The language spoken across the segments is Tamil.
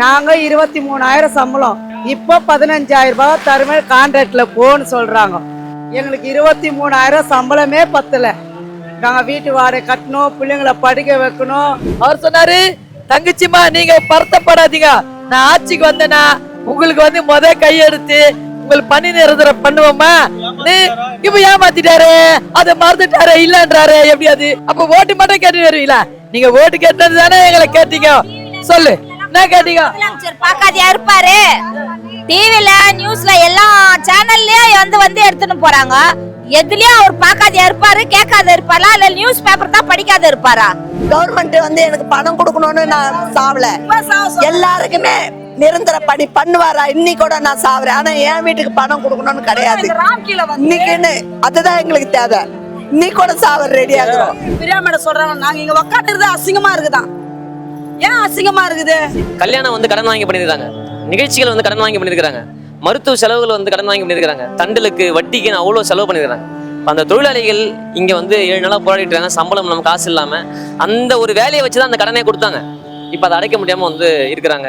நாங்கள் இருபத்தி மூணாயிரம் சம்பளம். இப்போ பதினஞ்சாயிரம் ரூபாய் தருமே கான்ட்ராக்டில் போன்னு சொல்கிறாங்க எங்களுக்கு இருபத்தி மூணாயிரம் சம்பளமே பத்தலை. நாங்கள் வீட்டு வாடகை கட்டணும் பிள்ளைங்களை படிக்க வைக்கணும். அவர் சொன்னாரு தங்கச்சிமா நீங்க பருத்தப்படாதீங்க நான் ஆட்சிக்கு வந்தேன்னா உங்களுக்கு வந்து முத கையெடுத்து உங்களுக்கு பணி நிரந்தரம் பண்ணுவோமா? நீ இப்ப ஏமாத்திட்டாரு அதை மறந்துட்டாரு இல்லன்றாரு எப்படி அது? அப்ப ஓட்டு மட்டும் கேட்டு வருவீங்களா? நீங்க ஓட்டு கேட்டது தானே எங்களை கேட்டீங்க. சொல்லு. என்ன கேட்டீங்க? முதலமைச்சர் பார்க்காதியா? இருப்பாரு. டிவில நியூஸ்ல எல்லா சேனல்லயும் வந்து வந்து எடுத்துன்னு போறாங்க. எதுலயும் அவர் பார்க்காதியா? இருப்பாரு. கேட்காத இருப்பாரா? இல்ல நியூஸ் பேப்பர் தான் படிக்காத இருப்பாரா? கவர்மெண்ட் வந்து எனக்கு பணம் கொடுக்கணும்னு நான் சாவல. எல்லாருக்குமே நிரந்தர பணி பண்ணுவாரா? இன்னைக்கு கூட நான் சாவறேன். ஆனா என் வீட்டுக்கு பணம் கொடுக்கணும்னு கிடையாது. இன்னைக்குன்னு அதுதான் எங்களுக்கு தேவை. இன்னைக்கு கூட சாவர ரெடி ஆகுறோம். பிரியாமேட சொல்றாங்க நாங்க இங்க உக்காந்துருது அசிங்கமா இருக்குதான். ஏன் அசிங்கமா இருக்குது? கல்யாணம் வந்து கடன் வாங்கி பண்ணியிருக்காங்க நிகழ்ச்சிகள் வந்து கடன் வாங்கி பண்ணியிருக்காங்க மருத்துவ செலவுகள் வந்து கடன் வாங்கி பண்ணியிருக்காங்க தண்டலுக்கு வட்டிக்கு அவ்வளோ செலவு பண்ணியிருக்காங்க அந்த தொழிலாளிகள் இங்கே வந்து ஏழு நாளாக போராடிட்டு இருக்காங்க. சம்பளம் நம்ம காசு இல்லாமல் அந்த ஒரு வேலையை வச்சு தான் அந்த கடனை கொடுத்தாங்க. இப்போ அதை அடைக்க முடியாமல் வந்து இருக்கிறாங்க.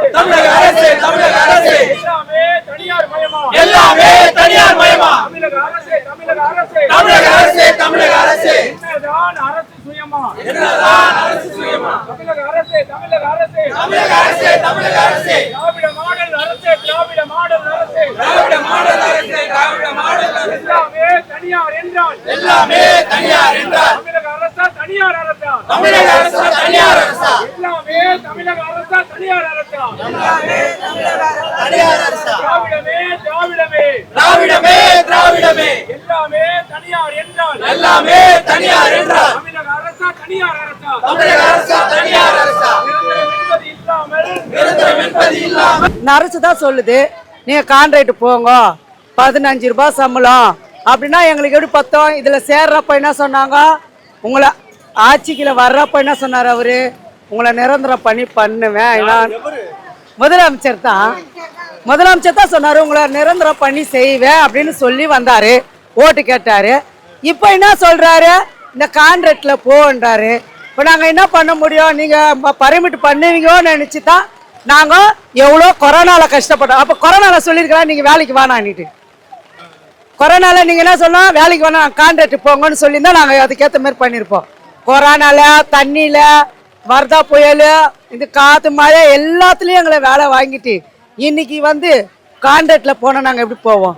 தமிழக எல்லாமே தனியார் மயமா எல்லாமே தனியார் மயமா. தமிழக அரசு தமிழக அரசு. தமிழக அரசு அரசு என்னதான் அரசு சுயமா. அரசு தமிழக அரசு தமிழக அரசு. தமிழக அரசு தமிழக அரசு. திராவிட மாடல் அரசு திராவிட மாடல் அரசு. திராவிட மாடல் அரசு திராவிட மாடல் அரசு. எல்லாமே தனியார் என்றால். எல்லாமே தனியார் என்றால். தமிழக அரசா தனியார் அரசா? தமிழக அரசா தனியார் அரசா. எல்லாமே தமிழக அரசா தனியார் அரசா? திராவிடமே திராவிடமே. திராவிடமே திராவிடமே. எல்லாமே தனியார் என்றால். எல்லாமே தனியார் என்றால். தமிழக அரசா தனியார் அரசா? தமிழக அரசா தனியார் அரசா. நிரந்தரம் என்பது இல்லாமல். நிரந்தரம் என்பது இல்லாமல். இந்த அரசு தான் சொல்லுது. நீங்க கான்ட்ராக்ட் போங்க. பதினஞ்சு ரூபாய் சம்பளம். அப்படின்னா எங்களுக்கு எப்படி பத்தோம்? இதுல சேர்றப்ப என்ன சொன்னாங்க? உங்களை ஆட்சிக்குள்ள வர்றப்ப என்ன சொன்னார் அவரு? உங்களை நிரந்தரம் பண்ணி பண்ணுவேன். நான் முதலமைச்சர் தான். முதலமைச்சர் தான் சொன்னாரு உங்களை நிரந்தரம் பண்ணி செய்வேன் அப்படின்னு சொல்லி வந்தாரு. ஓட்டு கேட்டாரு. இப்போ என்ன சொல்றாரு? இந்த கான்ட்ராக்ட்ல போன்றாரு. இப்போ நாங்க என்ன பண்ண முடியும்? நீங்க பர்மிட் பண்ணுவீங்கன்னு நினைச்சு தான் நாங்க எவ்வளோ கொரோனால கஷ்டப்பட்டோம். அப்போ கொரோனால சொல்லியிருக்கிறா நீங்க வேலைக்கு வேணான்னுட்டு கொரோனால நீங்க என்ன சொன்னா வேலைக்கு வேணாம் கான்ட்ராக்ட் போங்கன்னு சொல்லியிருந்தா நாங்க அதுக்கேற்ற மாதிரி பண்ணியிருப்போம். கொரோனால தண்ணியில வர்தா புயல் இந்த காத்து மழை எல்லாத்துலயும் எங்களை வேலை வாங்கிட்டு இன்னைக்கு வந்து கான்ட்ராக்ட்ல போனா நாங்க எப்படி போவோம்?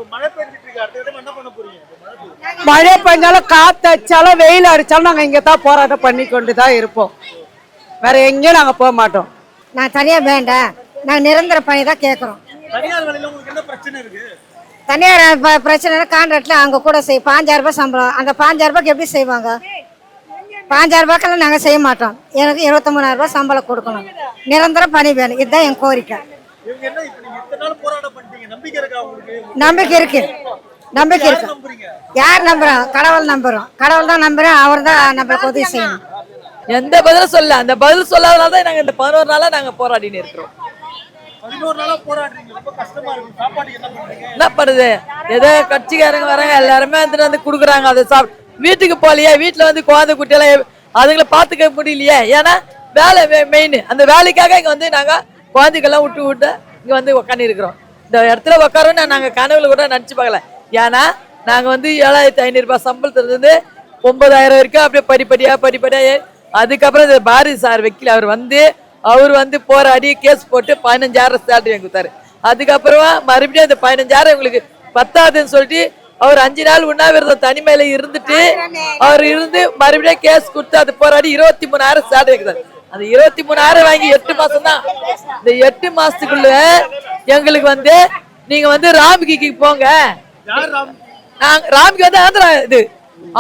மழை பெஞ்சாலும் காத்து அடிச்சாலும் வெயில் அடிச்சாலும் நாங்க இங்க தான் போராட்டம் பண்ணி கொண்டு தான் இருப்போம். வேற எங்கேயும் நாங்க போக மாட்டோம். நான் தனியா வேண்டாம் நாங்க நிரந்தர பணி தான் கேட்கறோம் தனியார் பிரச்சனை கான்ட்ராக்ட்ல அங்க கூட செய். பாஞ்சாயிரம் ரூபாய் சம்பளம். அந்த பாஞ்சாயிரம் ரூபாய்க்கு எப்படி செய்வாங்க? பாஞ்சாயிரம் ரூபாய்க்கெல்லாம் நாங்க செய்ய மாட்டோம். எனக்கு இருபத்தொம்பதாயிரம் ரூபாய் சம்பளம் கொடுக்கணும். நிரந்தர பணி வேணும். இதுதான் என் கோரிக்கை. நம்பிக்கை இருக்கு நம்பிக்கை இருக்கு. யார் நம்புறோம்? கடவுள் நம்புறோம். கடவுள் தான் நம்புறோம் அவர் தான் நம்மளுக்கு உதவி செய்யணும். எந்த பதிலும் சொல்ல அந்த பதில் சொல்லாதனால தான் நாங்க இந்த பதினோரு நாளா நாங்க போராடின்னு இருக்கிறோம். என்ன பண்ணுது ஏதோ கட்சிக்காரங்க வராங்க எல்லாருமே எடுத்துட்டு வந்து குடுக்குறாங்க. அதை சாப்பிட்டு வீட்டுக்கு போகலையே வீட்டுல வந்து குழந்தை குட்டியெல்லாம் அதுங்களை பார்த்துக்க முடியலையே. ஏன்னா வேலை மெயின் அந்த வேலைக்காக இங்க வந்து நாங்க குழந்தைகள்லாம் விட்டு விட்டு இங்க வந்து உக்காந்து இருக்கிறோம். இந்த இடத்துல உட்காரோன்னு நாங்க கனவுல கூட நினைச்சு பார்க்கல. ஏன்னா நாங்க வந்து ஏழாயிரத்தி ஐநூறு ரூபாய் சம்பளத்துல இருந்து ஒன்பதாயிரம் வரைக்கும் அப்படியே படிப்படியா படிப்படியா ஏ- அதுக்கப்புறம் இந்த பாரதி சார் வக்கீல் அவர் வந்து அவர் வந்து போராடி கேஸ் போட்டு பதினஞ்சாயிரம் சேலரி கொடுத்தாரு. அதுக்கப்புறமா மறுபடியும் அந்த பதினஞ்சாயிரம் எங்களுக்கு பத்தாதுன்னு சொல்லிட்டு அவர் அஞ்சு நாள் உண்ணாவிரதம் தனிமையில இருந்துட்டு அவர் இருந்து மறுபடியும் கேஸ் கொடுத்து அது போராடி இருபத்தி மூணாயிரம் சேலரி கொடுத்தாரு. அந்த இருபத்தி மூணாயிரம் வாங்கி எட்டு மாசம் தான். இந்த எட்டு மாசத்துக்குள்ள எங்களுக்கு வந்து நீங்க வந்து ராம்கிக்கு போங்க. ராம்கி வந்து ஆந்திரா இது.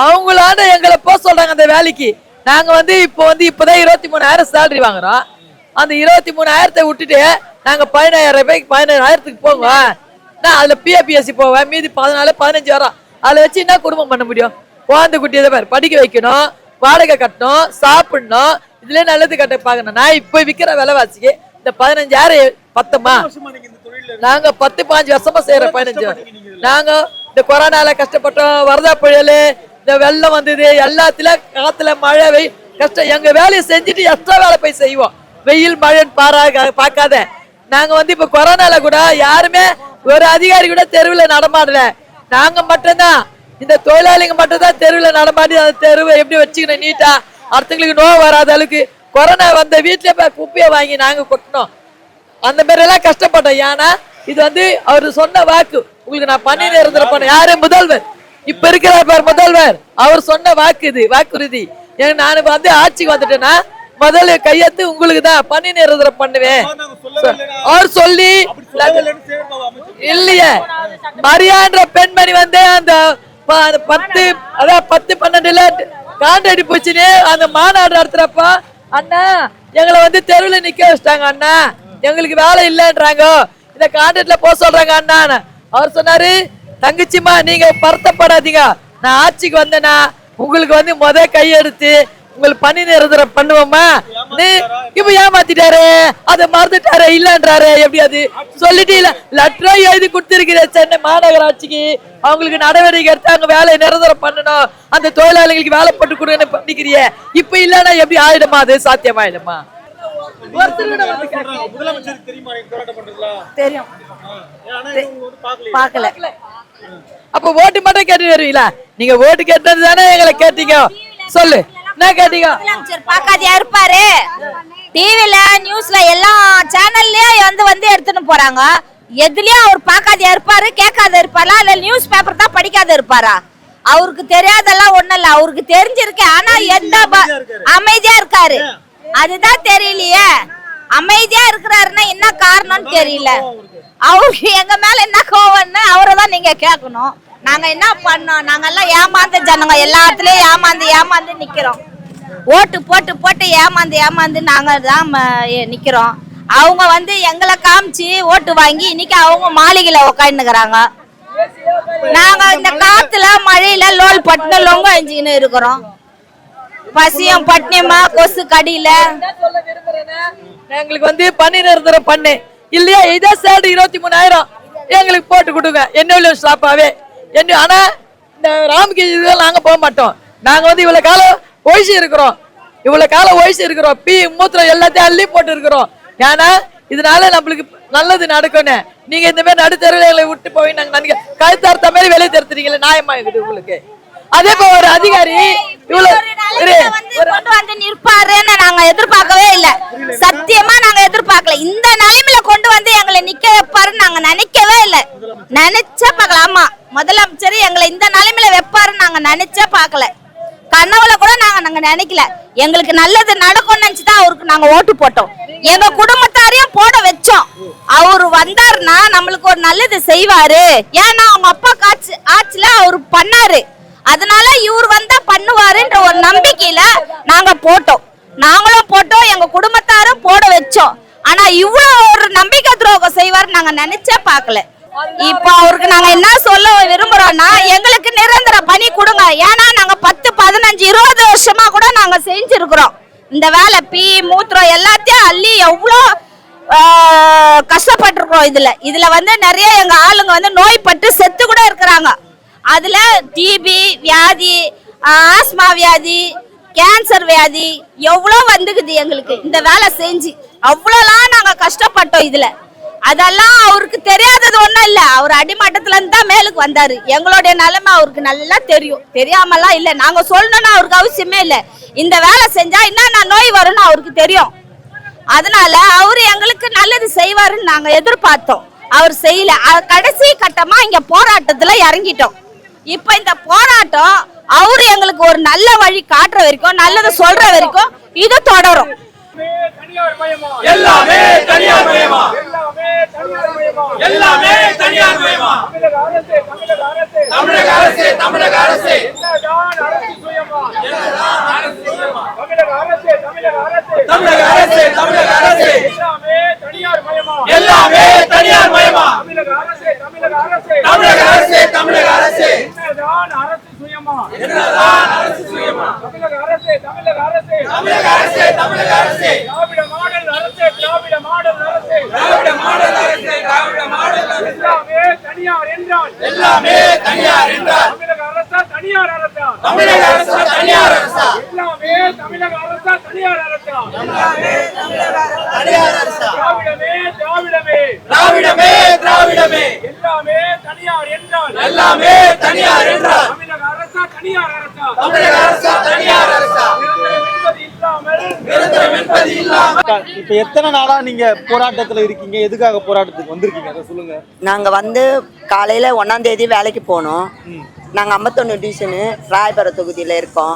அவங்களாண்ட எங்களை போக சொல்றாங்க அந்த வேலைக்கு. நாங்க வந்து இப்போ வந்து இப்போதான் இருபத்தி மூணாயிரம் சேலரி வாங்குறோம். அந்த இருபத்தி மூணாயிரத்தை விட்டுட்டு நாங்க பதினாயிரம் ரூபாய்க்கு பதினாயிரத்துக்கு போவோம் நான் அதுல பிஏபிஎஸ்சி போவேன். மீதி பதினாலு பதினஞ்சு வரும். அதுல வச்சு என்ன குடும்பம் பண்ண முடியும்? குழந்தை குட்டியதை பாரு. படிக்க வைக்கணும் வாடகை கட்டணும் சாப்பிடணும். இதுல நல்லது கட்ட பார்க்கணும். நான் இப்போ விற்கிற விலைவாசிக்கு இந்த பதினஞ்சாயிரம் பத்தமா? நாங்க பத்து பாஞ்சு வருஷமா செய்யற பதினஞ்சு. நாங்க இந்த கொரோனால கஷ்டப்பட்டோம். வரதா புயல் இந்த வெள்ளம் வந்தது எல்லாத்துல காத்துல மழை வெயில் கஷ்டம். எங்க வேலையை செஞ்சுட்டு எக்ஸ்ட்ரா வேலை போய் செய்வோம்? வெயில் மழைன்னு பாரா பார்க்காத. நாங்க வந்து இப்ப கொரோனால கூட யாருமே ஒரு அதிகாரி கூட தெருவுல நடமாடல. நாங்க மட்டும்தான். இந்த தொழிலாளிங்க மட்டும்தான் தெருவுல நடமாடி அந்த தெருவை எப்படி வச்சுக்கணும் நீட்டா? அடுத்தவங்களுக்கு நோய் வராத அளவுக்கு கொரோனா வந்த வீட்டுல போய் குப்பையை வாங்கி நாங்க கொட்டினோம் அந்த மாதிரி எல்லாம் கஷ்டப்பட்டோம். ஏன்னா இது வந்து அவர் சொன்ன வாக்கு. உங்களுக்கு நான் பண்ணி நிரந்தரம் யாரு? முதல்வர். இப்ப இருக்கிற பார் முதல்வர். அவர் சொன்ன வாக்கு இது வாக்குறுதி. ஏன்னா நான் வந்து ஆட்சிக்கு வந்துட்டேன்னா முதல்ல கையெழுத்து உங்களுக்கு தான் பண்ணி நிரந்தரம் பண்ணுவேன். அவர் சொல்லி இல்லையே. மரியான்ற பெண்மணி வந்து அந்த பத்து அதான் பத்து பன்னெண்டுல காண்டாடி போச்சுன்னு அந்த மாநாடு நடத்துறப்ப அண்ணா எங்களை வந்து தெருவுல நிக்க வச்சிட்டாங்க அண்ணா. எங்களுக்கு வேலை இல்லைன்றாங்க. இந்த காண்டாக்ட்ல போக சொல்றாங்க அண்ணா அவர் சொன்னாரு தங்கச்சிம்மா நீங்க வருத்தப்படாதீங்க. நான் ஆட்சிக்கு வந்தேனா உங்களுக்கு வந்து முத கையெடுத்து உங்களுக்கு பணி நிரந்தரம் பண்ணுவோமா? நீ இப்ப ஏமாத்திட்டாரு அதை மறந்துட்டாரு இல்லன்றாரு எப்படி அது? சொல்லிட்டு இல்ல லெட்டரா எழுதி கொடுத்திருக்கிற சென்னை மாநகராட்சிக்கு. அவங்களுக்கு நடவடிக்கை எடுத்து அங்க வேலையை நிரந்தரம் பண்ணணும். அந்த தொழிலாளிகளுக்கு வேலை போட்டு கொடுன்னு பண்ணிக்கிறிய? இப்ப இல்லன்னா எப்படி ஆயிடுமா? அது சாத்தியமாயிடுமா? தெரியுமா? பார்க்கல. அப்ப ஓட்டு மட்டும் கேட்டு வருவீங்களா? நீங்க ஓட்டு கேட்டது தானே எங்களை கேட்டீங்க. சொல்லு. என்ன கேட்டீங்க? முதலமைச்சர் பார்க்காதியா இருப்பாரு. டிவில நியூஸ்ல எல்லா சேனல்லயும் வந்து வந்து எடுத்துன்னு போறாங்க. எதுலயும் அவர் பார்க்காதியா இருப்பாரு. கேட்காத இருப்பாரா? இல்ல நியூஸ் பேப்பர் தான் படிக்காத இருப்பாரா? அவருக்கு தெரியாதெல்லாம் ஒண்ணும் இல்ல. அவருக்கு தெரிஞ்சிருக்கு. ஆனா எந்த ப- அமைதியா இருக்காரு. அதுதான் தெரியலையே. அமைதியா இருக்கிறாருன்னா என்ன காரணம்னு தெரியல. அவருக்கு எங்க மேல என்ன கோவம்னு அவரை தான் நீங்க கேட்கணும் நாங்க என்ன பண்ணோம்? நாங்க எல்லாம் ஏமாந்த ஜனங்க. எல்லாத்துலயும் ஏமாந்து ஏமாந்து நிக்கிறோம். ஓட்டு போட்டு போட்டு ஏமாந்து ஏமாந்து நாங்க தான் நிக்கிறோம். அவங்க வந்து எங்களை காமிச்சு ஓட்டு வாங்கி இன்னைக்கு அவங்க மாளிகையில உக்காந்துக்கிறாங்க. நாங்க இந்த காத்துல மழையில லோல் பட்டு லொங்க அஞ்சுக்கின்னு இருக்கிறோம். பசியும் பட்னியமா கொசு கடியில? எங்களுக்கு வந்து பணி நிரந்தரம் பண்ணு. இல்லையா? இதே சேடு இருபத்தி மூணாயிரம். எங்களுக்கு போட்டு கொடுங்க. என்ன ஸ்டாப்பாவே என்ன ஆனா இந்த ராமகி இதெல்லாம் நாங்க போக மாட்டோம். நாங்க வந்து இவ்வளவு காலம் ஒழிச்சு இருக்கிறோம். இவ்வளவு காலம் ஒழிச்சு இருக்கிறோம். பி மூத்திரம் எல்லாத்தையும் அள்ளி போட்டு இருக்கிறோம். ஏன்னா இதனால நம்மளுக்கு நல்லது நடக்கும்னு நீங்க இந்த மாதிரி நடுத்தருவில் விட்டு போய் நாங்க நினைக்க கழுத்தார்த்த மாதிரி வெளியே தருத்துறீங்களே நியாயமா இருக்குது உங்களுக்கு? அதே போல ஒரு அதிகாரி நிற்பாருன்னு நாங்க எதிர்பார்க்கவே இல்ல. சத்தியமா நாங்க எதிர்பார்க்கல. இந்த நிலைமையில கொண்டு வந்து எங்களை நிக்க வைப்பாருன்னு நாங்க நினைக்கவே இல்ல. நினைச்சே பார்க்கல ஆமா முதலமைச்சர் எங்களை இந்த நிலைமையில வைப்பாருன்னு நாங்க நினைச்சே பார்க்கல. கனவுல கூட நாங்க நாங்க நினைக்கல. எங்களுக்கு நல்லது நடக்கும்னு நினைச்சு தான் அவருக்கு நாங்க ஓட்டு போட்டோம். எங்க குடும்பத்தாரையும் போட வச்சோம். அவரு வந்தாருன்னா நம்மளுக்கு ஒரு நல்லது செய்வாரு. ஏன்னா அவங்க அப்பா காட்சி ஆட்சியில அவரு பண்ணாரு. அதனால இவர் வந்தா பண்ணுவாருன்ற ஒரு நம்பிக்கையில நாங்க போட்டோம். நாங்களும் போட்டோம் எங்க குடும்பத்தாரும் போட வச்சோம். ஆனா இவ்வளவு ஒரு நம்பிக்கை துரோகம் செய்வார் நாங்க நினைச்சே பார்க்கல. இப்போ அவருக்கு நாங்க என்ன சொல்ல விரும்புறோம்னா எங்களுக்கு நிரந்தர பணி கொடுங்க. ஏன்னா நாங்க பத்து பதினஞ்சு இருபது வருஷமா கூட நாங்க செஞ்சிருக்கிறோம். இந்த வேலை பி மூத்திரம் எல்லாத்தையும் அள்ளி எவ்வளோ கஷ்டப்பட்டிருக்கிறோம் இதுல. இதுல வந்து நிறைய எங்க ஆளுங்க வந்து நோய்பட்டு செத்து கூட இருக்கிறாங்க. அதுல டிபி வியாதி ஆஸ்மா வியாதி கேன்சர் வியாதி எவ்வளோ வந்துக்குது எங்களுக்கு. இந்த வேலை செஞ்சு அவ்வளோலாம் நாங்கள் கஷ்டப்பட்டோம் இதில். அதெல்லாம் அவருக்கு தெரியாதது ஒன்றும் இல்லை. அவர் அடிமட்டத்துலேருந்து தான் மேலுக்கு வந்தார். எங்களுடைய நிலைமை அவருக்கு நல்லா தெரியும். தெரியாமலாம் இல்லை. நாங்கள் சொல்லணும்னு அவருக்கு அவசியமே இல்லை. இந்த வேலை செஞ்சால் என்னென்ன நோய் வரும்னு அவருக்கு தெரியும். அதனால அவர் எங்களுக்கு நல்லது செய்வாருன்னு நாங்கள் எதிர்பார்த்தோம். அவர் செய்யல. கடைசி கட்டமாக இங்கே போராட்டத்தில் இறங்கிட்டோம். இப்போ இந்த போராட்டம் அவரு எங்களுக்கு ஒரு நல்ல வழி காட்டுற வரைக்கும் நல்லது சொல்ற வரைக்கும் இது தொடரும். எல்லாமே தனியார் மயமா? எல்லாமே தனியார் மயமா? தமிழக அரசு தமிழக அரசு. தமிழக அரசு தமிழக அரசு என்னதான் அரசு தமிழக அரசு தமிழக அரசு தமிழக அரசு தமிழக எல்லாமே மயமா? எல்லாமே தமிழக அரசு தமிழக அரசு. தமிழக அரசு தமிழக அரசு. என்னதான் அரசு சுயமா? என்னதான் அரசு சுயமா? தமிழக அரசு தமிழக அரசு. தமிழக அரசு தமிழக அரசு. திராவிட மாடல் அரசு திராவிட மாடல் அரசு. திராவிட மாடல் அரசு திராவிட மாடல் அரசு. எல்லாமே தனியார் என்றால். எல்லாமே தனியார் என்றார் தமிழக அரசா தனியார் அரசா? தமிழக அரசு தனியார் அரசா? எல்லாமே தமிழக அரசா தனியார் அரசா? தனியார் அரசா திராவிடமே திராவிடமே திராவிடமே திராவிடமே எல்லாமே தனியார் எல்லாமே தனியார் என்றார். தமிழக அரசா தனியார் அரசா? தமிழக அரசா தனியார் அரசா? நிரந்தரம் என்பது இல்லாமல் நிரந்தரம் என்பது இல்லாம இப்ப எத்தனை நாளா நீங்க போராட்டத்துல இருக்கீங்க? எதுக்காக போராட்டத்துக்கு வந்திருக்கீங்க? அதை சொல்லுங்க. நாங்க வந்து காலையில ஒன்னாம் தேதி வேலைக்கு போனோம். நாங்க ஐம்பத்தொன்னு டிவிஷனு ராயபுரம் தொகுதியில இருக்கோம்.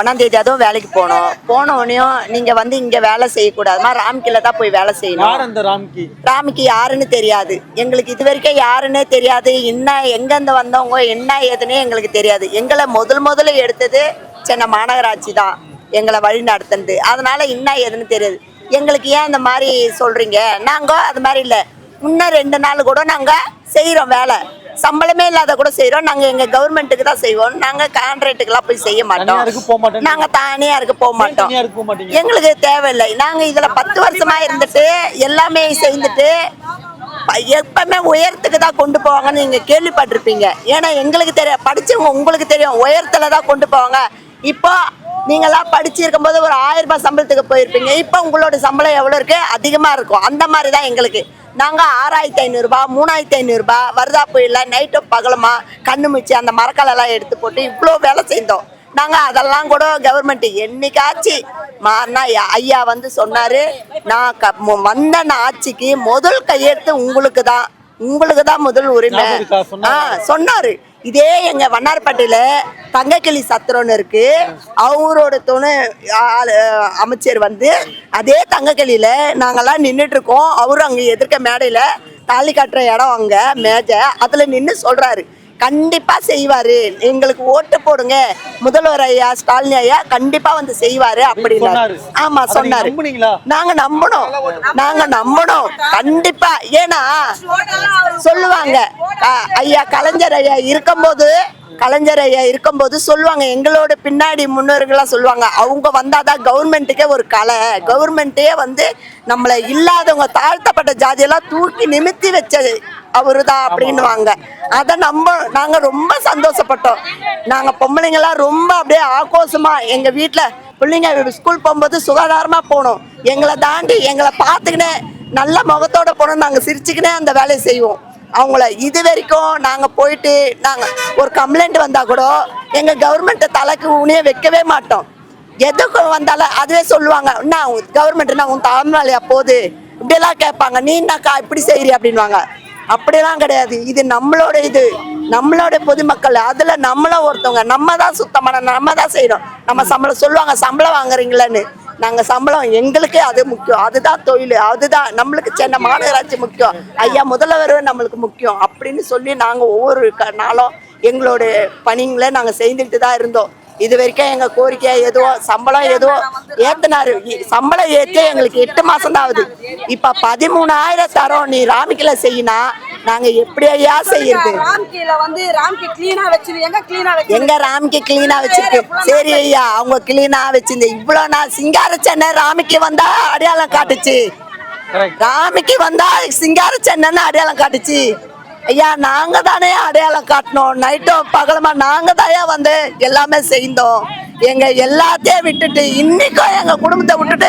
ஒன்னாம் தேதி அதுவும் வேலைக்கு போனோம். போன உடனேயும் நீங்க வந்து இங்க வேலை செய்யக்கூடாதுமா ராம்கில தான் போய் வேலை செய்யணும். யார் அந்த ராம்கி? ராமிக்கு யாருன்னு தெரியாது. எங்களுக்கு இது வரைக்கும் யாருன்னே தெரியாது. என்ன எங்கேருந்து வந்தவங்க என்ன ஏதுன்னே எங்களுக்கு தெரியாது. எங்களை முதல் முதல்ல எடுத்தது சென்னை மாநகராட்சி தான். எங்களை வழி நடத்துனது. அதனால என்ன ஏதுன்னு தெரியாது. எங்களுக்கு ஏன் இந்த மாதிரி சொல்றீங்க? நாங்க அது மாதிரி இல்லை. இன்னும் ரெண்டு நாள் கூட நாங்க செய்றோம் வேலை. சம்பளமே இல்லாத கூட செய்றோம். நாங்க எங்க கவர்மெண்ட்டுக்கு தான் செய்வோம். நாங்க கான்ட்ராக்டுக்கெல்லாம் போய் செய்ய மாட்டோம். மாட்டேன். நாங்க தனியாருக்கு போக மாட்டோம். தனியாருக்கு போக மாட்டீங்க? எங்களுக்கு தேவையில்லை. நாங்க இதுல பத்து வருஷமா இருந்துட்டு எல்லாமே செய்துட்டு எப்பவுமே உயரத்துக்கு தான் கொண்டு போவாங்கன்னு நீங்க கேள்விப்பட்டிருப்பீங்க. ஏன்னா எங்களுக்கு தெரியும் படிச்சவங்க உங்களுக்கு தெரியும் உயரத்துல தான் கொண்டு போவாங்க. இப்போ நீங்களாம் படிச்சிருக்கும் போது ஒரு ஆயிரம் ரூபாய் சம்பளத்துக்கு போயிருப்பீங்க. இப்போ உங்களோட சம்பளம் எவ்வளோ இருக்கு? அதிகமா இருக்கும். அந்த மாதிரி தான் எங்களுக்கு. நாங்க ஆறாயிரத்தி ஐநூறுரூபா மூணாயிரத்தி ஐநூறுரூபா வருதா புயல நைட்டும் பகலுமா கண்ணு முச்சி அந்த மரக்காலெல்லாம் எடுத்து போட்டு இவ்வளோ வேலை செய்தோம். நாங்க அதெல்லாம் கூட கவர்மெண்ட் என்னைக்காச்சு மாறினா ஐயா- ஐயா வந்து சொன்னாரு நான் க- வந்த ஆட்சிக்கு முதல் கையெழுத்து உங்களுக்கு தான் உங்களுக்கு தான் முதல் உரிமை? ஆ சொன்னாரு. இதே எங்க வண்ணார்பட்டியில தங்கக்கிளி சத்திரம்னு இருக்கு. அவரோட துணை அமைச்சர் வந்து அதே தங்கக்கிளியில நாங்கெல்லாம் நின்றுட்டு இருக்கோம் அவரும் அங்க எதிர்க்க மேடையில தாலி கட்டுற இடம் அங்க மேஜை. அதுல நின்று சொல்றாரு. கண்டிப்பா செய்வாரு. எங்களுக்கு ஓட்டு போடுங்க. முதல்வர் ஐயா ஸ்டாலின் ஐயா கண்டிப்பா வந்து செய்வாரு அப்படின்னு சொன்னாரு. ஆமா அதை நீங்க சொன்னாரு. நம்புனீங்களா? நாங்க நம்பணும். நாங்க நம்பணும். கண்டிப்பா. ஏன்னா சொல்லுவாங்க. ஐயா கலைஞர் ஐயா இருக்கும்போது கலைஞர் ஐயா இருக்கும்போது சொல்லுவாங்க எங்களோட பின்னாடி முன்னோர்கள்லாம் சொல்லுவாங்க அவங்க வந்தாதான் கவர்மெண்ட்டுக்கே ஒரு கலை. கவர்மெண்ட்டே வந்து நம்மளை இல்லாதவங்க தாழ்த்தப்பட்ட ஜாதியெல்லாம் தூக்கி நிமித்தி வச்சது அவரு தான் அப்படின்னுவாங்க. அதை நம்ம நாங்கள் ரொம்ப சந்தோஷப்பட்டோம். நாங்கள் பொம்பளைங்கெல்லாம் ரொம்ப அப்படியே ஆக்ரோஷமாக எங்கள் வீட்டில் பிள்ளைங்க ஸ்கூல் போகும்போது சுகாதாரமாக போகணும் எங்களை தாண்டி எங்களை பார்த்துக்கினே நல்ல முகத்தோட போனோம். நாங்கள் சிரிச்சுக்கினே அந்த வேலையை செய்வோம். அவங்கள இது வரைக்கும் நாங்கள் போயிட்டு நாங்கள் ஒரு கம்ப்ளைண்ட் வந்தால் கூட எங்கள் கவர்மெண்ட்டை தலைக்கு உனிய வைக்கவே மாட்டோம். எதுக்கு வந்தாலும் அதுவே சொல்லுவாங்க என்ன நான் உன் தமிழ்நாளையா போகுது? இப்படியெல்லாம் கேட்பாங்க நீ என்னக்கா இப்படி செய்கிறி அப்படின்வாங்க அப்படிலாம் கிடையாது. இது நம்மளோட இது. நம்மளோட பொதுமக்கள் அதில் நம்மளும் ஒருத்தவங்க நம்ம தான் சுத்தமான நம்ம தான் செய்கிறோம் நம்ம சம்பளம் சொல்லுவாங்க சம்பளம் வாங்குறீங்களேன்னு. நாங்கள் சம்பளம் எங்களுக்கே அது முக்கியம். அதுதான் தொழில் அதுதான் நம்மளுக்கு சென்னை மாநகராட்சி முக்கியம். ஐயா முதல்வர் நம்மளுக்கு முக்கியம் அப்படின்னு சொல்லி நாங்கள் ஒவ்வொரு க- நாளும் எங்களோட பணிங்களை நாங்கள் செய்துட்டு தான் இருந்தோம். இது வரைக்கும் எங்கள் கோரிக்கை எதுவோ சம்பளம் எதுவோ ஏத்தினாரு. சம்பளம் ஏத்தி எங்களுக்கு எட்டு மாதம் தான் ஆகுது. இப்போ பதிமூணாயிரம் தரோம். நீ ராமிக்கில செய்யினா நாங்க எப்படி ஐயா செய்யறது? ராம்கில வந்து ராம்கி கிளீனா வச்சிரு. எங்க கிளீனா வச்சிரு? எங்க ராமிக்கு கிளீனா வச்சிருக்கு? சரி ஐயா அவங்க கிளீனா வச்சிருந்து இவ்வளவு நாள் சிங்கார சென்னை ராமிக்கு வந்தா அடையாளம் காட்டுச்சு. ராமிக்கு வந்தா சிங்கார சென்னைன்னு அடையாளம் காட்டுச்சு. ஐயா நாங்க தானே அடையாளம் காட்டினோம் நைட்டும் பகலமா நாங்க தாயா வந்து எல்லாமே செய்தோம். எங்க எல்லாத்தையும் விட்டுட்டு இன்னைக்கும் எங்க குடும்பத்தை விட்டுட்டு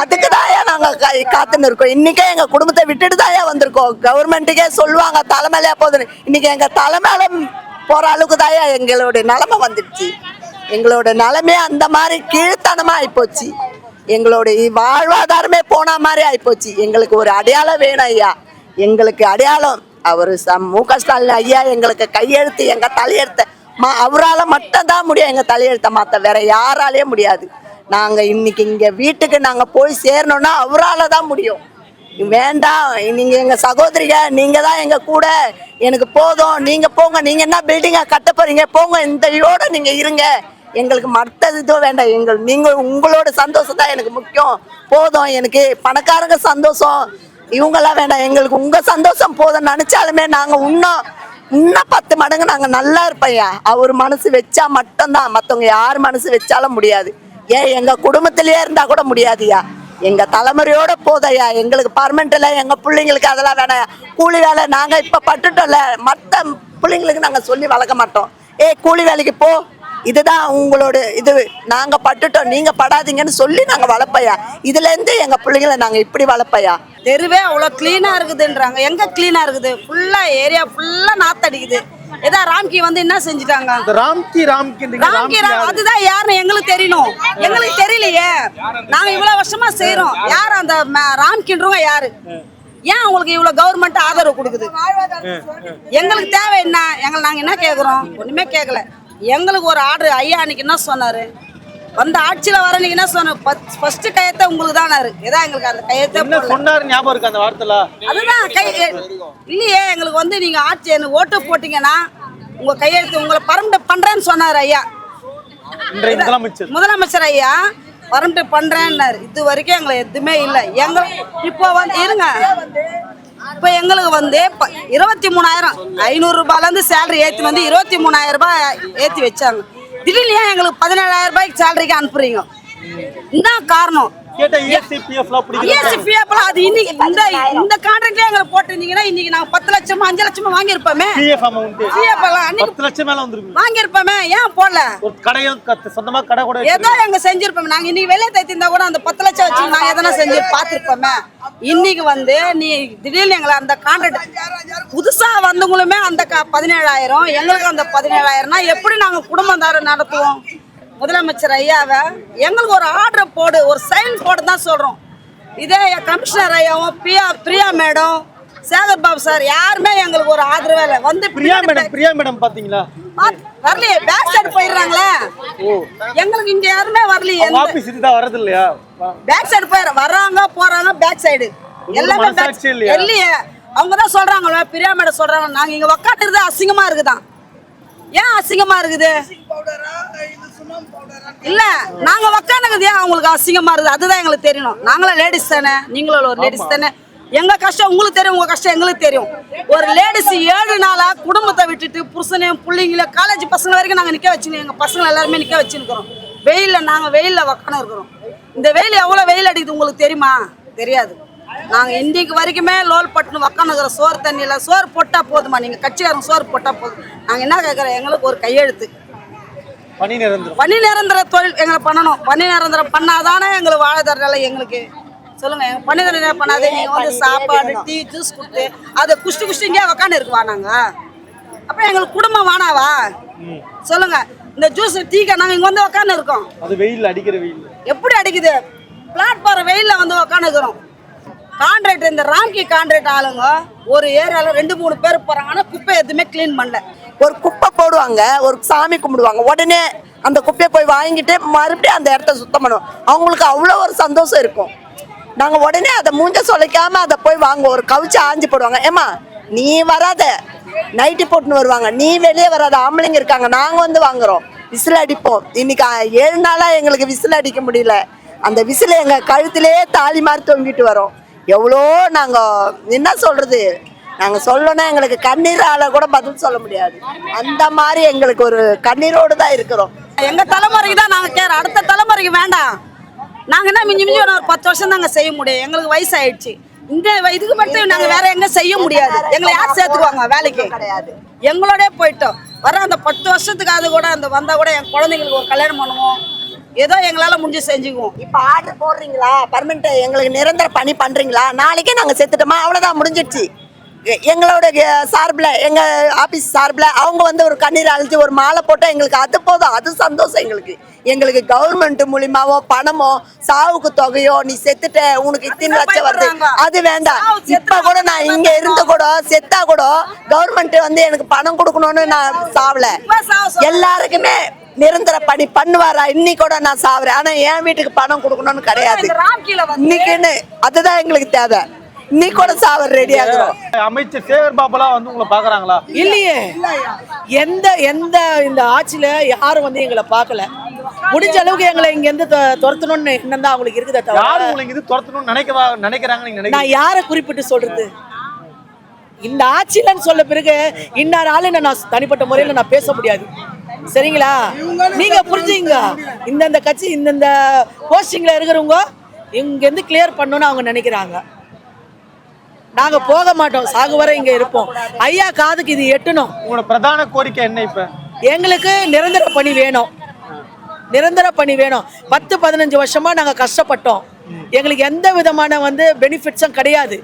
அதுக்கு தான் நாங்க காத்துன்னு இருக்கோம். இன்னைக்கும் எங்க குடும்பத்தை விட்டுட்டு தான் வந்திருக்கோம். கவர்மெண்ட்டுக்கே சொல்லுவாங்க தலைமையில போதுன்னு. இன்னைக்கு எங்க தலைமையில போற அளவுக்கு தான் எங்களுடைய நிலைமை வந்துடுச்சு. எங்களோட நிலைமையே அந்த மாதிரி கீழ்த்தனமா ஆயிப்போச்சு. எங்களுடைய வாழ்வாதாரமே போன மாதிரி ஆயிப்போச்சு. எங்களுக்கு ஒரு அடையாளம் வேணும் ஐயா. எங்களுக்கு அடையாளம் அவர் மு க ஸ்டாலின் ஐயா எங்களுக்கு கையெழுத்து எங்க தலையெழுத்த அவரால் மட்டும்தான் முடியும். எங்கள் தலையெழுத்த மாற்ற வேற யாராலேயே முடியாது. நாங்கள் இன்னைக்கு இங்கே வீட்டுக்கு நாங்கள் போய் சேரணும்னா அவரால் தான் முடியும். வேண்டாம். நீங்கள் எங்கள் சகோதரிக நீங்கள் தான் எங்கள் கூட. எனக்கு போதும். நீங்கள் போங்க. நீங்கள் என்ன பில்டிங்காக கட்ட போகிறீங்க போங்க. இந்த இதோட நீங்கள் இருங்க. எங்களுக்கு மற்ற இதுவும் வேண்டாம். எங்கள் நீங்கள் உங்களோட சந்தோஷம் தான் எனக்கு முக்கியம். போதும். எனக்கு பணக்காரங்க சந்தோஷம். இவங்கெல்லாம் வேண்டாம். எங்களுக்கு உங்கள் சந்தோஷம் போதும் நினச்சாலுமே நாங்கள் இன்னும் இன்னும் பத்து மடங்கு நாங்க நல்லா இருப்பையா அவர் மனசு வச்சா மட்டும்தான். மத்தவங்க யார் மனசு வச்சாலும் முடியாது. ஏன் எங்க குடும்பத்திலேயே இருந்தா கூட முடியாதுயா. எங்க தலைமுறையோட போதையா. எங்களுக்கு பர்மனண்ட்ல எங்க பிள்ளைங்களுக்கு அதெல்லாம் வேணாம். கூலி வேலை நாங்க இப்ப பட்டுட்டோம்ல. மத்த பிள்ளைங்களுக்கு நாங்க சொல்லி வளர்க்க மாட்டோம். ஏய் கூலி வேலைக்கு போ. இதுதான் உங்களோட இது. நாங்க பட்டுட்டோம். நீங்க படாதீங்கன்னு சொல்லி நாங்க வளர்ப்பையா? இதுல இருந்து எங்க பிள்ளைங்களை நாங்க இப்படி வளர்ப்பையா? தெருவே அவ்வளோ க்ளீனாக இருக்குதுன்றாங்க. எங்கே க்ளீனாக இருக்குது? ஃபுல்லாக ஏரியா ஃபுல்லாக நாத்தடிக்குது. ஏதா ராம்கி வந்து என்ன செஞ்சுட்டாங்க? இந்த ராம்கி ராம்கி ராம்கி? அதுதான் யாருன்னு எங்களுக்கு தெரியணும். எங்களுக்கு தெரியலையே. நாங்க இவ்வளவு வருஷமா செய்றோம். யார் அந்த ராம்கின்றவங்க யாரு? ஏன் உங்களுக்கு இவ்வளவு கவர்மெண்ட் ஆதரவு கொடுக்குது? எங்களுக்கு தேவை என்ன? எங்களை நாங்க என்ன கேக்குறோம்? ஒண்ணுமே கேட்கல எங்களுக்கு ஒரு ஆர்டர். ஐயா அன்னைக்கு என்ன சொன்னாரு? வந்த ஆட்சியில வர நீங்க என்ன சொன்ன ஃபர்ஸ்ட் கையத்தை உங்களுக்கு தானாரு ஏதா எங்களுக்கு அந்த கையத்தை. சொன்னாரு ஞாபகம் இருக்கு அந்த வார்த்தைல? அதுதான் கை இல்லையே எங்களுக்கு வந்து நீங்க ஆட்சி எனக்கு ஓட்டு போட்டீங்கன்னா உங்க கையெழுத்து உங்களை பர்மனெண்ட் பண்றேன்னு சொன்னாரு ஐயா. முதலமைச்சர். முதலமைச்சர் ஐயா பர்மனெண்ட் பண்றேன்னாரு. இது வரைக்கும் எங்களுக்கு எதுவுமே இல்லை. எங்க இப்போ வந்து இருங்க. இப்போ எங்களுக்கு வந்து இருபத்தி மூணாயிரம் ஐநூறு ரூபாயில சேலரி ஏற்றி வந்து இருபத்தி மூணாயிரம் ரூபாய் ஏற்றி வச்சாங்க. திடீர்னு ஏன் எங்களுக்கு பதினேழாயிரம் ரூபாய்க்கு சேலரிக்கு அனுப்புறீங்க? என்ன காரணம்? கேட்ட பிடிக்கல. ESPF -ல அது இன்னைக்கு இந்த இந்த கான்ட்ராக்ட்லயே எங்களுக்கு போட்டிருந்தீங்கன்னா இன்னைக்கு நாங்க பத்து லட்சமா அஞ்சு லட்சமா வாங்கியிருப்போமே. பிஎஃப் அமௌண்ட் PF எல்லாம் அன்னைக்கு பத்து லட்சம் மேல வந்திருக்கு வாங்கியிருப்போமே ஏன் போடல? ஒரு கடையும் சொந்தமா கடை கூட ஏதோ எங்க செஞ்சிருப்போம். நாங்க இன்னைக்கு வெளியே தைத்திருந்தா கூட அந்த பத்து லட்சம் வச்சு நாங்க எதனா செஞ்சு பார்த்திருப்போமே. இன்னைக்கு வந்து நீ திடீர்னு எங்களை அந்த கான்ட்ராக்ட் புதுசா வந்தவங்களுமே அந்த பதினேழாயிரம் எங்களுக்கு அந்த பதினேழாயிரம்னா எப்படி நாங்க குடும்பந்தாரம் நடத்துவோம்? முதலமைச்சர் ஐயாவை எங்களுக்கு ஒரு ஆர்டர் போடு ஒரு சைன் போடு தான் சொல்றோம். இதே கமிஷனர் ஐயாவும் பிரியா பிரியா மேடம் சேகர் பாபு சார் யாருமே எங்களுக்கு ஒரு ஆதரவே இல்லை. வந்து பிரியா மேடம் பிரியா மேடம் பாத்தீங்களா? பாத்- வரலையே பேக் சைடு போயிடுறாங்களே. எங்களுக்கு இங்க யாருமே வரலையே ஆபீஸ் இதுதான் வரது இல்லையா பேக் சைடு போயிட வர்றாங்க போறாங்க பேக் சைடு எல்லாமே இல்லையா? இல்லையே. அவங்க தான் சொல்றாங்களே பிரியா மேடம் சொல்றாங்க. நாங்க இங்க உக்காந்துருது அசிங்கமா இருக்குதான். ஏன் அசிங்கமா இருக்குது? இல்ல நாங்க உக்காந்துக்குது ஏன் அவங்களுக்கு அசிங்கமா இருக்குது. அதுதான் எங்களுக்கு தெரியணும். நாங்களும் லேடிஸ் தானே? நீங்களும் ஒரு லேடிஸ் தானே? எங்க கஷ்டம் உங்களுக்கு தெரியும் உங்க கஷ்டம் எங்களுக்கு தெரியும். ஒரு லேடிஸ் ஏழு நாளா குடும்பத்தை விட்டுட்டு புருஷனையும் பிள்ளைங்களையும் காலேஜ் பசங்க வரைக்கும் நாங்க நிக்க வச்சுன்னு எங்க பசங்க எல்லாருமே நிக்க வச்சுருக்கிறோம் வெயில்ல நாங்க வெயில்ல உக்காந்து இருக்கிறோம். இந்த வெயில் எவ்வளவு வெயில் அடிக்குது உங்களுக்கு தெரியுமா? தெரியாது. நாங்க இன்னைக்கு வரைக்குமே லோல் பட்டுன்னு உக்காந்துக்கிற சோறு தண்ணியில சோறு போட்டா போதுமா நீங்க கட்சிக்காரங்க சோறு போட்டா போதும். நாங்க என்ன கேட்கறோம் எங்களுக்கு ஒரு கையெழுத்து. பணி நிரந்தரம். பணி நிரந்தர தொழில் எங்களை பண்ணணும். பணி நிரந்தரம் பண்ணாதானே எங்களுக்கு வாழ்தர நிலை எங்களுக்கு. சொல்லுங்க பணி நிரந்தரம் பண்ணாதே நீங்க வந்து சாப்பாடு டீ ஜூஸ் கொடுத்து அதை குஷ்டி குஷ்டி இங்கே உக்காந்து இருக்குவா நாங்க? அப்ப எங்களுக்கு குடும்பம் வேணாவா சொல்லுங்க இந்த ஜூஸ் டீக்கு நாங்க இங்க வந்து உக்காந்து இருக்கோம். அது வெயில் அடிக்கிற வெயில் எப்படி அடிக்குது? பிளாட்ஃபார்ம் வெயில்ல வந்து உக்காந்துக்கிறோம் கான்ட்ராக்ட் இந்த ராம்கி கான்ட்ராக்ட் ஆளுங்க ஒரு ஏரியால ரெண்டு மூணு பேர் போறாங்க ஆனா குப்பை எதுவுமே க்ளீன் பண்ணல. ஒரு குப்பை போடுவாங்க ஒரு சாமி கும்பிடுவாங்க. உடனே அந்த குப்பையை போய் வாங்கிட்டு மறுபடியும் அந்த இடத்த சுத்தம் பண்ணுவோம். அவங்களுக்கு அவ்வளோ ஒரு சந்தோஷம் இருக்கும். நாங்கள் உடனே அதை மூஞ்ச சொலைக்காம அதை போய் வாங்குவோம். ஒரு கவிச்சு ஆஞ்சு போடுவாங்க. ஏமா நீ வராத. நைட்டி போட்டுன்னு வருவாங்க. நீ வெளியே வராத. ஆம்பளைங்க இருக்காங்க. நாங்கள் வந்து வாங்குறோம். விசில் அடிப்போம். இன்னைக்கு ஏழு நாளாக எங்களுக்கு விசில் அடிக்க முடியல. அந்த விசில் எங்கள் கழுத்திலே தாலி மாதிரி தொங்கிட்டு வரோம். எவ்வளோ நாங்கள் என்ன சொல்கிறது நாங்க சொல்லணும் எங்களுக்கு கண்ணீரால கூட பதில் சொல்ல முடியாது. அந்த மாதிரி எங்களுக்கு ஒரு கண்ணீரோடு தான் இருக்கிறோம். எங்க தலைமுறைக்கு தான் நாங்க கேர் அடுத்த தலைமுறைக்கு வேண்டாம். நாங்க என்ன மிஞ்சி மிஞ்சி ஒரு பத்து வருஷம் தாங்க செய்ய முடியும். எங்களுக்கு வயசு ஆயிடுச்சு இந்த இதுக்கு மட்டும் நாங்க வேற எங்க செய்ய முடியாது. எங்களை யார் சேர்த்துக்குவாங்க வேலைக்கு? கிடையாது. எங்களோட போயிட்டோம். வர அந்த பத்து வருஷத்துக்கு அது கூட அந்த வந்தா கூட என் குழந்தைங்களுக்கு ஒரு கல்யாணம் பண்ணுவோம். ஏதோ எங்களால முடிஞ்சு செஞ்சுக்குவோம். இப்ப ஆர்டர் போடுறீங்களா? பர்மனெண்ட் எங்களுக்கு நிரந்தர பணி பண்றீங்களா? நாளைக்கே நாங்க செத்துட்டோமா? அவ்வளவுதான் முடிஞ்சிடுச்சு. எங்களோட சார்பில் எங்க ஆபீஸ் சார்பில் அவங்க வந்து ஒரு கண்ணீர் அழிச்சு ஒரு மாலை போட்டா எங்களுக்கு அது போதும். அது சந்தோஷம் எங்களுக்கு. எங்களுக்கு கவர்மெண்ட் மூலியமாவோ பணமோ சாவுக்கு தொகையோ நீ செத்துட்ட உனக்கு இத்தனை லட்சம் வருது. அது வேண்டாம். இப்ப கூட நான் இங்க இருந்து கூட செத்தா கூட கவர்மெண்ட் வந்து எனக்கு பணம் கொடுக்கணும்னு நான் சாவல. எல்லாருக்குமே நிரந்தர பணி பண்ணுவாரா? இன்னைக்கு கூட நான் சாவுறேன். ஆனா என் வீட்டுக்கு பணம் கொடுக்கணும்னு கிடையாது. இன்னைக்குன்னு அதுதான் எங்களுக்கு தேவை. இன்னைக்கு கூட சாவ ரெடி ஆகுறோம். அமைச்சர் சேகர் பாபுலாம் வந்து உங்களை பாக்குறாங்களா இல்லையே. எந்த எந்த இந்த ஆட்சியில யாரும் வந்து எங்களை பார்க்கல. முடிஞ்ச அளவுக்கு எங்களை இங்க இருந்து துரத்தணும்னு எண்ணம் தான் அவங்களுக்கு இருக்குதே தவிர உங்களை இது துரத்தணும்னு நினைக்கவா நினைக்கிறாங்க? நான் யாரை குறிப்பிட்டு சொல்றது? இந்த ஆட்சியிலன்னு சொல்ல பிறகு இன்னார் ஆளு நான் தனிப்பட்ட முறையில் நான் பேச முடியாது. சரிங்களா? நீங்க புரிஞ்சுங்க இந்தந்த கட்சி இந்தந்த போஸ்டிங்ல இருக்கிறவங்க இங்க இருந்து கிளியர் பண்ணணும்னு அவங்க நினைக்கிறாங்க. நாங்க போக மாட்டோம். சாகு வரை இங்க இருப்போம். ஐயா காதுக்கு இது எட்டணும். உங்களோட பிரதான கோரிக்கை என்ன இப்ப? எங்களுக்கு நிரந்தர பணி வேணும். நிரந்தர பணி வேணும். பத்து பதினஞ்சு வருஷமா நாங்க கஷ்டப்பட்டோம். எங்களுக்கு எந்த விதமான வந்து பெனிஃபிட்ஸும் கிடையாது.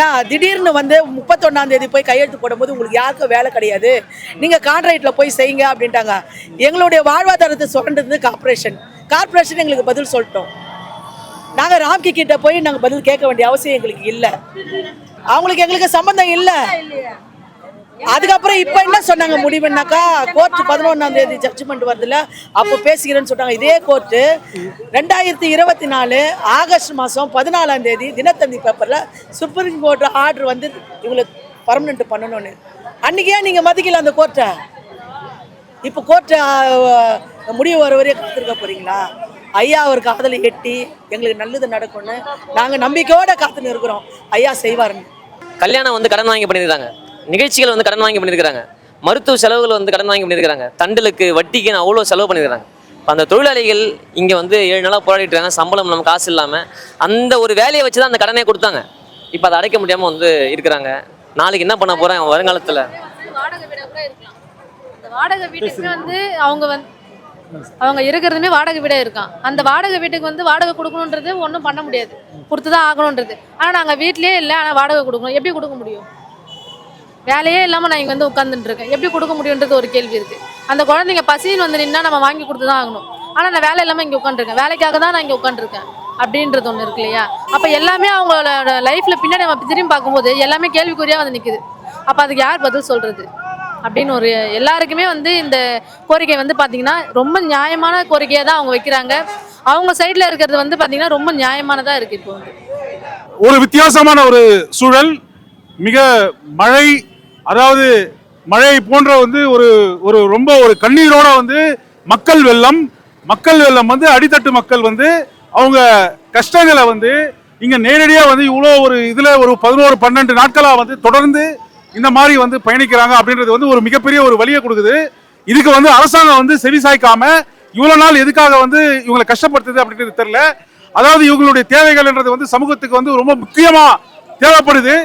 நான் திடீர்னு வந்து முப்பத்தொன்னாம் தேதி போய் கையெழுத்து போடும்போது உங்களுக்கு யாருக்கும் வேலை கிடையாது. நீங்க கான்ட்ராக்ட்ல போய் செய்யுங்க அப்படின்ட்டாங்க. எங்களுடைய வாழ்வாதாரத்தை சுரண்டது கார்ப்பரேஷன் கார்ப்பரேஷன் எங்களுக்கு பதில் சொல்லிட்டோம். நாங்கள் ராம்கி கிட்ட போய் நாங்கள் பதில் கேட்க வேண்டிய அவசியம் எங்களுக்கு இல்லை. அவங்களுக்கு எங்களுக்கு சம்பந்தம் இல்லை. அதுக்கப்புறம் இப்போ என்ன சொன்னாங்க முடிவுனாக்கா கோர்ட் பதினொன்னாம் தேதி ஜட்ஜ்மெண்ட் வருதுல அப்போ பேசுகிறேன்னு சொன்னாங்க இதே கோர்ட்டு ரெண்டாயிரத்தி இருபத்தி நாலு ஆகஸ்ட் மாதம் பதினாலாம் தேதி தினத்தந்தி பேப்பரில் சுப்ரீம் கோர்ட் ஆர்டர் வந்து இவங்களுக்கு பர்மனெண்ட் பண்ணணும்னு. அன்றைக்கே நீங்கள் மதிக்கல அந்த கோர்ட்டை இப்போ கோர்ட்டு முடிவு வர வரையும் காத்திருக்க போகிறீங்களா ஐயா அவர் காதலை எட்டி எங்களுக்கு நல்லது நடக்கும்னு நாங்க நம்பிக்கையோட காத்துன்னு இருக்கிறோம் ஐயா செய்வாருன்னு. கல்யாணம் வந்து கடன் வாங்கி பண்ணியிருக்காங்க. நிகழ்ச்சிகள் வந்து கடன் வாங்கி பண்ணியிருக்காங்க மருத்துவ செலவுகள் வந்து கடன் வாங்கி பண்ணியிருக்காங்க தண்டலுக்கு வட்டிக்கு அவ்வளோ செலவு பண்ணியிருக்காங்க இப்ப அந்த தொழிலாளிகள் இங்கே வந்து ஏழு நாளாக போராடிட்டு இருக்காங்க. சம்பளம் நமக்கு காசு இல்லாமல் அந்த ஒரு வேலையை வச்சு தான் அந்த கடனே கொடுத்தாங்க. இப்போ அதை அடைக்க முடியாமல் வந்து இருக்கிறாங்க. நாளைக்கு என்ன பண்ண போகிறாங்க வருங்காலத்தில். வாடகை வீடா கூட இருக்கலாம். அந்த வாடகை வீட்டுக்கு வந்து அவங்க வந்து அவங்க இருக்கிறதுமே வாடகை வீடே இருக்கான். அந்த வாடகை வீட்டுக்கு வந்து வாடகை கொடுக்கணுன்றது ஒன்றும் பண்ண முடியாது. கொடுத்து தான் ஆகணுன்றது ஆனால் நாங்கள் வீட்லயே இல்லை ஆனால் வாடகை கொடுக்கணும். எப்படி கொடுக்க முடியும்? வேலையே இல்லாமல் நான் இங்கே வந்து உட்காந்துட்டு இருக்கேன். எப்படி கொடுக்க முடியுன்றது ஒரு கேள்வி இருக்குது அந்த குழந்தைங்க பசின்னு வந்து நின்னா நம்ம வாங்கி கொடுத்து தான் ஆகணும். ஆனால் நான் வேலை இல்லாமல் இங்கே உட்காந்துருக்கேன் வேலைக்காக தான் நான் இங்கே உட்காந்துருக்கேன் அப்படின்றது ஒன்று இருக்கு இல்லையா? அப்போ எல்லாமே அவங்களோட லைஃப்பில் பின்னாடி நம்ம திரும்பி பார்க்கும்போது எல்லாமே கேள்விக்குறியாக வந்து நிற்குது அப்போ அதுக்கு யார் பதில் சொல்கிறது அப்படின்னு ஒரு எல்லாருக்குமே வந்து இந்த கோரிக்கை வந்து பார்த்தீங்கன்னா ரொம்ப நியாயமான கோரிக்கையாக தான் அவங்க வைக்கிறாங்க. அவங்க சைடில் இருக்கிறது வந்து பார்த்தீங்கன்னா ரொம்ப நியாயமானதாக இருக்குது இப்போ வந்து. ஒரு வித்தியாசமான ஒரு சூழல் மிக மழை அதாவது மழை போன்ற வந்து ஒரு ஒரு ரொம்ப ஒரு கண்ணீரோட வந்து மக்கள் வெள்ளம் மக்கள் வெள்ளம் வந்து அடித்தட்டு மக்கள் வந்து அவங்க கஷ்டங்களை வந்து இங்கே நேரடியாக வந்து இவ்வளோ ஒரு இதில் ஒரு பதினோரு பன்னெண்டு நாட்களாக வந்து தொடர்ந்து இந்த மாதிரி வந்து பயணிக்கிறாங்க அப்படின்றது வந்து ஒரு மிகப்பெரிய ஒரு வழியை கொடுக்குது. இதுக்கு வந்து அரசாங்கம் வந்து செவி சாய்க்காம இவ்வளோ நாள் எதுக்காக வந்து இவங்களை கஷ்டப்படுத்துது அப்படின்றது தெரில அதாவது இவங்களுடைய தேவைகள்ன்றது வந்து சமூகத்துக்கு வந்து ரொம்ப முக்கியமாக தேவைப்படுது.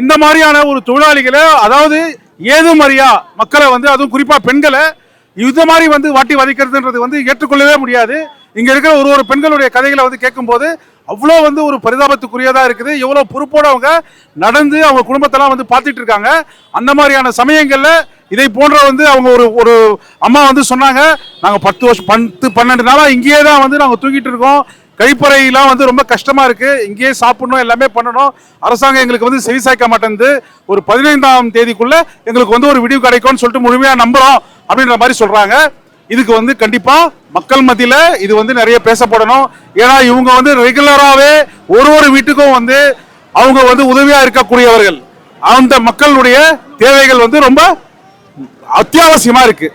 இந்த மாதிரியான ஒரு தொழிலாளிகளை அதாவது ஏதும் அறியா மக்களை வந்து அதுவும் குறிப்பாக பெண்களை இது மாதிரி வந்து வாட்டி வதைக்கிறதுன்றது வந்து ஏற்றுக்கொள்ளவே முடியாது. இங்கே இருக்கிற ஒரு ஒரு பெண்களுடைய கதைகளை வந்து கேட்கும்போது அவ்வளோ வந்து ஒரு பரிதாபத்துக்குரியதாக இருக்குது. எவ்வளோ பொறுப்போடு அவங்க நடந்து அவங்க குடும்பத்தெல்லாம் வந்து பார்த்துட்டு இருக்காங்க. அந்த மாதிரியான சமயங்களில் இதை போன்ற வந்து அவங்க ஒரு ஒரு அம்மா வந்து சொன்னாங்க நாங்கள் பத்து வருஷம் பத்து பன்னெண்டு நாளாக இங்கேயே தான் வந்து நாங்கள் தூங்கிட்டு இருக்கோம். கழிப்பறையெல்லாம் வந்து ரொம்ப கஷ்டமாக இருக்குது இங்கேயே சாப்பிடணும் எல்லாமே பண்ணணும். அரசாங்கம் எங்களுக்கு வந்து செவி சாய்க்க மாட்டேங்குது. ஒரு பதினைந்தாம் தேதிக்குள்ளே எங்களுக்கு வந்து ஒரு விடிவு கிடைக்கும்னு சொல்லிட்டு முழுமையாக நம்புறோம். அப்படின்ற மாதிரி சொல்கிறாங்க இதுக்கு வந்து கண்டிப்பாக மக்கள் மத்தியில் இது வந்து நிறைய பேசப்படணும். ஏன்னா இவங்க வந்து ரெகுலராகவே ஒரு ஒரு வீட்டுக்கும் வந்து அவங்க வந்து உதவியாக இருக்கக்கூடியவர்கள். அந்த மக்களுடைய தேவைகள் வந்து ரொம்ப அத்தியாவசியமாக இருக்குது